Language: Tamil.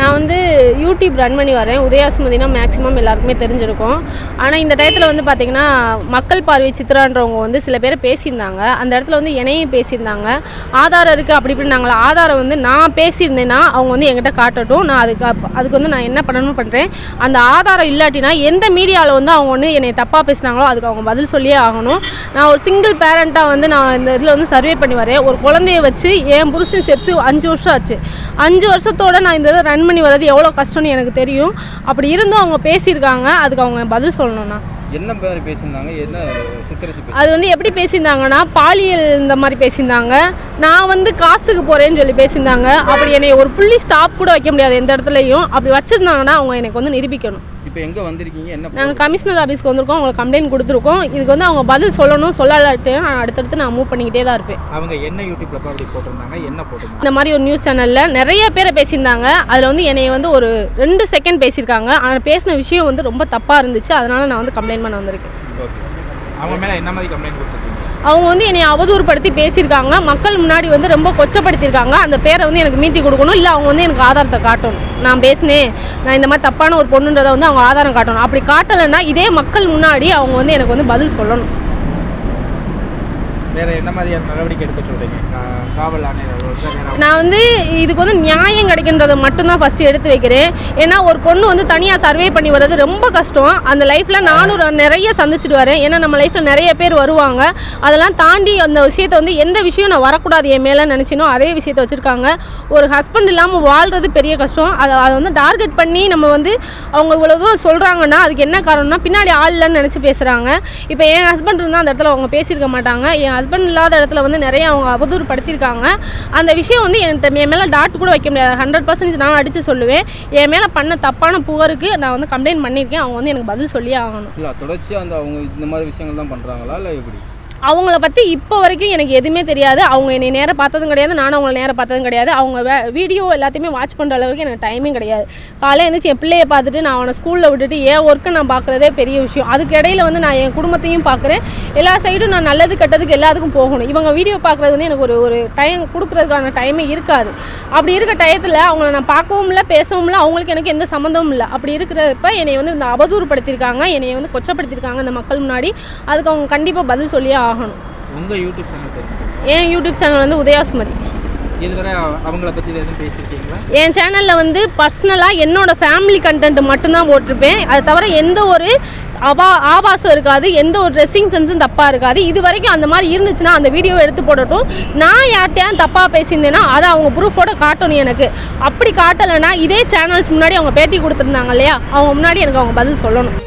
நான் வந்து யூடியூப் ரன் பண்ணி வரேன். உதயாசுமதினா மேக்ஸிமம் எல்லாருக்குமே தெரிஞ்சிருக்கும். ஆனால் இந்த டயத்தில் வந்து பார்த்திங்கன்னா மக்கள் பார்வை சித்ரான்றவங்க வந்து சில பேர் பேசியிருந்தாங்க. அந்த இடத்துல வந்து என்னையும் பேசியிருந்தாங்க. ஆதாரம் இருக்குது அப்படி இப்படி நாங்கள் ஆதாரம் வந்து நான் பேசியிருந்தேன்னா அவங்க வந்து எங்கிட்ட காட்டட்டும். நான் அதுக்கு அதுக்கு வந்து நான் என்ன பண்ணணும்னு பண்ணுறேன் அந்த ஆதாரம் இல்லாட்டினா எந்த மீடியாவில் வந்து அவங்க வந்து என்னை தப்பாக பேசுனாங்களோ அதுக்கு அவங்க பதில் சொல்லியே ஆகணும். நான் ஒரு சிங்கிள் பேரண்ட்டாக வந்து நான் இந்த இதில் வந்து சர்வே பண்ணி வரேன். ஒரு குழந்தைய வச்சு என் புருஷன் செத்து அஞ்சு வருஷம் ஆச்சு. அஞ்சு வருஷத்தோட நான் இந்த இதை ரன் பண்ணி வர்றது எவ்வளோ கஷ்டம் கஷ்டம்னு எனக்கு தெரியும். அப்படி இருந்தும் அவங்க பேசியிருக்காங்க. அதுக்கு அவங்க பதில் சொல்லணும்ண்ணா. என்ன மாதிரி பேசியிருந்தாங்க? என்ன சித்தரிச்சு அது வந்து எப்படி பேசியிருந்தாங்கன்னா பாலியல் இந்த மாதிரி பேசியிருந்தாங்க. நான் வந்து காசுக்கு போகிறேன்னு சொல்லி பேசியிருந்தாங்க. அப்படி என்னை ஒரு புள்ளி ஸ்டாப் கூட வைக்க முடியாது எந்த இடத்துலையும். அப்படி வச்சுருந்தாங்கன்னா அவங்க எனக்கு வந்து நிரூபிக்கணும். இப்போ எங்க வந்திருக்கீங்க? என்ன நாங்கள் கமிஷனர் ஆஃபீஸ்க்கு வந்திருக்கோம். அவங்களுக்கு கம்ப்ளைண்ட் கொடுத்துருக்கோம். இதுக்கு வந்து அவங்க பதில் சொல்லணும் சொல்லலாட்டு அடுத்தடுத்து நான் மூவ் பண்ணிக்கிட்டே தான் இருப்பேன். அவங்க என்ன யூடியூப்ல அப்படி போட்டிருந்தாங்க? என்ன போட்டிருந்தாங்க? இந்த மாதிரி ஒரு நியூஸ் சேனலில் நிறைய பேரை பேசியிருந்தாங்க. அதில் வந்து என்னை வந்து ஒரு ரெண்டு செகண்ட் பேசியிருக்காங்க. ஆனால் பேசின விஷயம் வந்து ரொம்ப தப்பாக இருந்துச்சு. அதனால் நான் வந்து கம்ப்ளைண்ட் பண்ண வந்திருக்கேன். ஓகே அவங்க மேல என்ன மாதிரி கம்ப்ளைண்ட் கொடுத்துருக்கீங்க? அவங்க வந்து என்னை அவதூறுப்படுத்தி பேசியிருக்காங்க. மக்கள் முன்னாடி வந்து ரொம்ப கொச்சப்படுத்தியிருக்காங்க. அந்த பேரை வந்து எனக்கு மீட்டி கொடுக்கணும். இல்லை அவங்க வந்து எனக்கு ஆதாரத்தை காட்டணும். நான் பேசினேன். நான் இந்த மாதிரி தப்பான ஒரு பொண்ணுன்றதை வந்து அவங்க ஆதாரம் காட்டணும். அப்படி காட்டலைன்னா இதே மக்கள் முன்னாடி அவங்க வந்து எனக்கு வந்து பதில் சொல்லணும். வேற என்ன மாதிரியான நடவடிக்கை எடுக்க சொல்றீங்க? காவல் ஆணையர் நான் வந்து இதுக்கு வந்து நியாயம் கிடைக்கின்றத மட்டும்தான் ஃபர்ஸ்ட் எடுத்து வைக்கிறேன். ஏன்னா ஒரு பொண்ணு வந்து தனியாக சர்வே பண்ணி வர்றது ரொம்ப கஷ்டம். அந்த லைஃப்பில் நானும் நிறைய சந்திச்சுட்டு வரேன். ஏன்னா நம்ம லைஃப்பில் நிறைய பேர் வருவாங்க. அதெல்லாம் தாண்டி அந்த விஷயத்தை வந்து எந்த விஷயம் நான் வரக்கூடாது என் மேலே நினச்சினோ அதே விஷயத்தை வச்சுருக்காங்க. ஒரு ஹஸ்பண்ட் இல்லாமல் வாழ்கிறது பெரிய கஷ்டம். அதை அதை வந்து டார்கெட் பண்ணி நம்ம வந்து அவங்க இவ்வளோ தூரம் சொல்கிறாங்கன்னா அதுக்கு என்ன காரணம்னா பின்னாடி ஆள் இல்லைன்னு நினச்சி பேசுகிறாங்க இப்போ என் ஹஸ்பண்ட் இருந்தால் அந்த இடத்துல அவங்க பேசியிருக்க மாட்டாங்க. என் ஹஸ்பண்ட் இல்லாத இடத்துல வந்து நிறைய அவங்க அவதூறு படுத்தியிருக்காங்க அந்த விஷயம் வந்து என் என் மேலே டாட் கூட வைக்க முடியாது. ஹண்ட்ரட் பர்சன்டேஜ் நான் அடித்து சொல்லுவேன். என் மேலே பண்ண தப்பான புகாருக்கு நான் வந்து கம்ப்ளைண்ட் பண்ணியிருக்கேன். அவங்க வந்து எனக்கு பதில் சொல்லியே ஆகணும். இல்லை தொடர்ச்சியாக அந்த அவங்க இந்த மாதிரி விஷயங்கள் தான் பண்ணுறாங்களா இல்லை எப்படி? அவங்கள பற்றி இப்போ வரைக்கும் எனக்கு எதுவுமே தெரியாது. அவங்க என்னை நேராக பார்த்ததும் கிடையாது. நானும் அவங்கள நேராக பார்த்ததும் கிடையாது. அவங்க வே- வீடியோ எல்லாத்தையுமே வாட்ச் பண்ணுற அளவுக்கு எனக்கு டைமே கிடையாது. காலையில் எழுந்திரிச்சு என் பிள்ளையை பார்த்துட்டு நான் அவனை ஸ்கூலில் விட்டுட்டு என் ஒர்க்கை நான் பார்க்குறதே பெரிய விஷயம். அதுக்கு இடையில வந்து நான் என் குடும்பத்தையும் பார்க்குறேன். எல்லா சைடும் நான் நல்லது கெட்டதுக்கு எல்லாத்துக்கும் போகணும். இவங்க வீடியோ பார்க்குறது வந்து எனக்கு ஒரு ஒரு டைம் கொடுக்குறதுக்கான டைமே இருக்காது. அப்படி இருக்க டயத்தில் அவங்கள நான் பார்க்கவும் இல்லை பேசவும் இல்லை அவங்களுக்கு எனக்கு எந்த சம்மந்தமும் இல்லை. அப்படி இருக்கிறப்ப என்னை வந்து இந்த அவதூறுப்படுத்தியிருக்காங்க என்னை வந்து கொச்சப்படுத்தியிருக்காங்க அந்த மக்கள் முன்னாடி. அதுக்கு அவங்க கண்டிப்பாக பதில் சொல்லியே ஆகணும். உங்க யூடியூப் சேனல் என் யூடியூப் சேனல் வந்து உதயாசுமதி. இதுவரை அவங்கள பத்தி எதுவும் பேசியிருக்கீங்களா என் சேனலில் வந்து பர்சனலாக என்னோட ஃபேமிலி கண்டென்ட் மட்டும்தான் போட்டிருப்பேன். அது தவிர எந்த ஒரு அவா ஆபாசம் இருக்காது எந்த ஒரு ட்ரெஸ்ஸிங் சென்ஸும் தப்பாக இருக்காது. இது வரைக்கும் அந்த மாதிரி இருந்துச்சுன்னா அந்த வீடியோவை எடுத்து போடட்டும். நான் யார்கிட்டயாவது தப்பாக பேசியிருந்தேன்னா அதை அவங்க ப்ரூஃபோட காட்டணும் எனக்கு. அப்படி காட்டலைன்னா இதே சேனல்ஸ் முன்னாடி அவங்க பேட்டி கொடுத்துருந்தாங்க இல்லையா? அவங்க முன்னாடி எனக்கு அவங்க பதில் சொல்லணும்.